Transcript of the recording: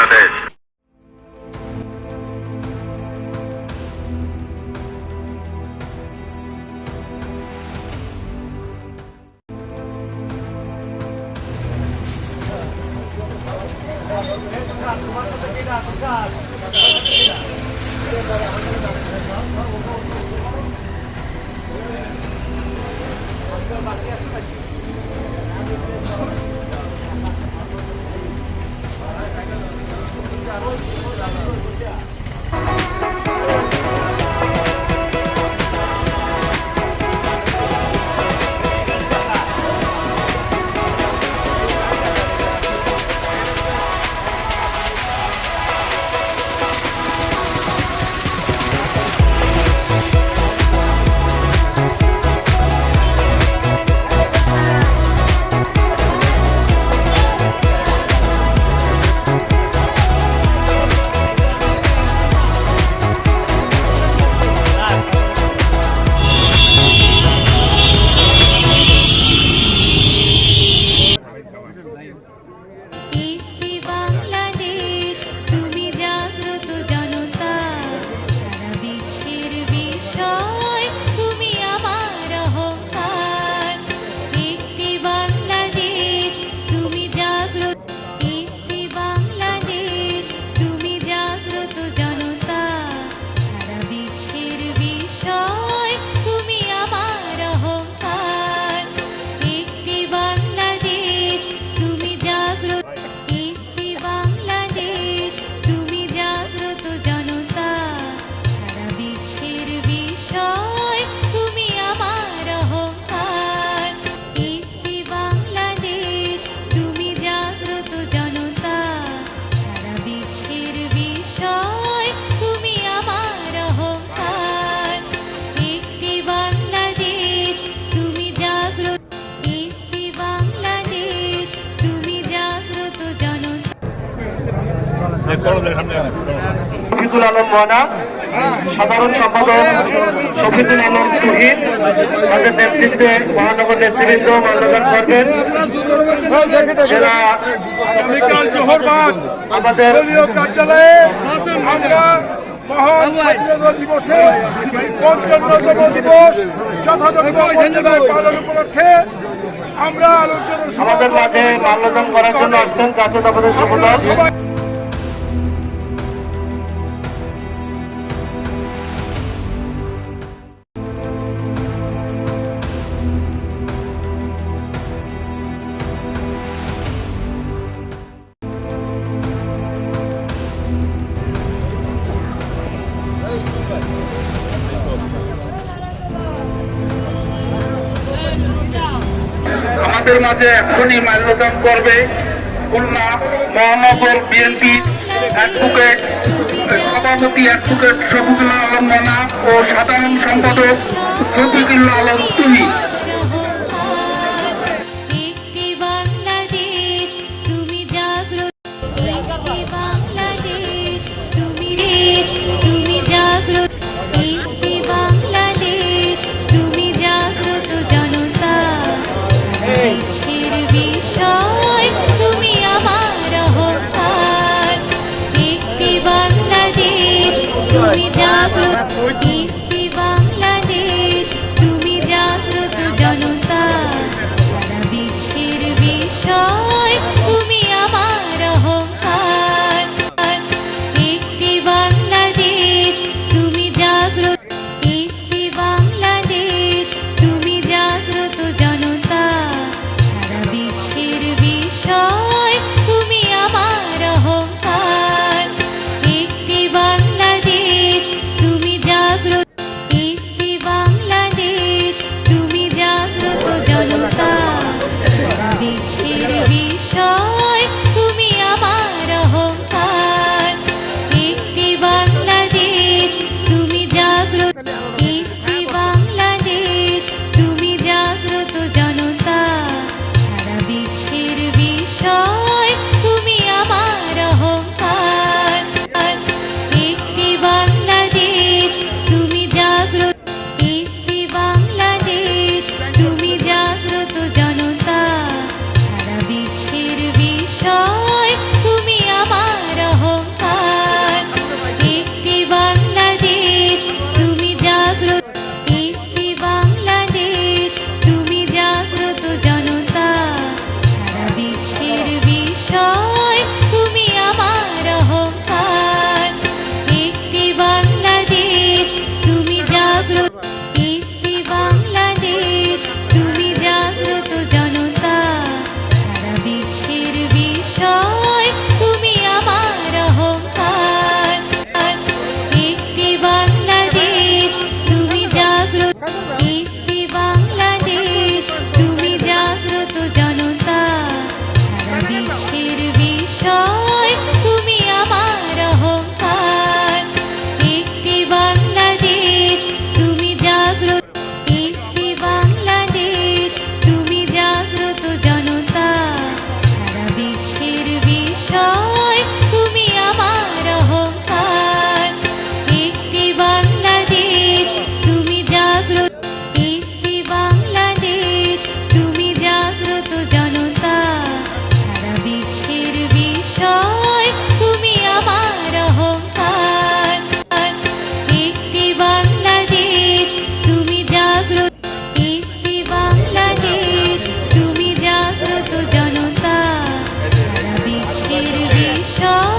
உள்ளது Yeah. শফিকুল আলম সাধারণ সম্পাদক শফিকুল আলম তুহিন তাদের নেতৃত্বে মহানগর নেতৃবৃন্দ মাল্যদান করবেন আমাদের আমরা আমাদের মাঝে মাল্যদান করার জন্য আসছেন জাতীয় দপ্তরের আমাদের মাঝে এখনই মাল্যদান করবে খুলনা মহানগর বিএনপি অ্যাডভোকেট সভাপতি অ্যাডভোকেট শফিকুল্লাহ আলম মানা ও সাধারণ সম্পাদক শফিকুল্লাহ আলম তুলি আশায় 瞧 저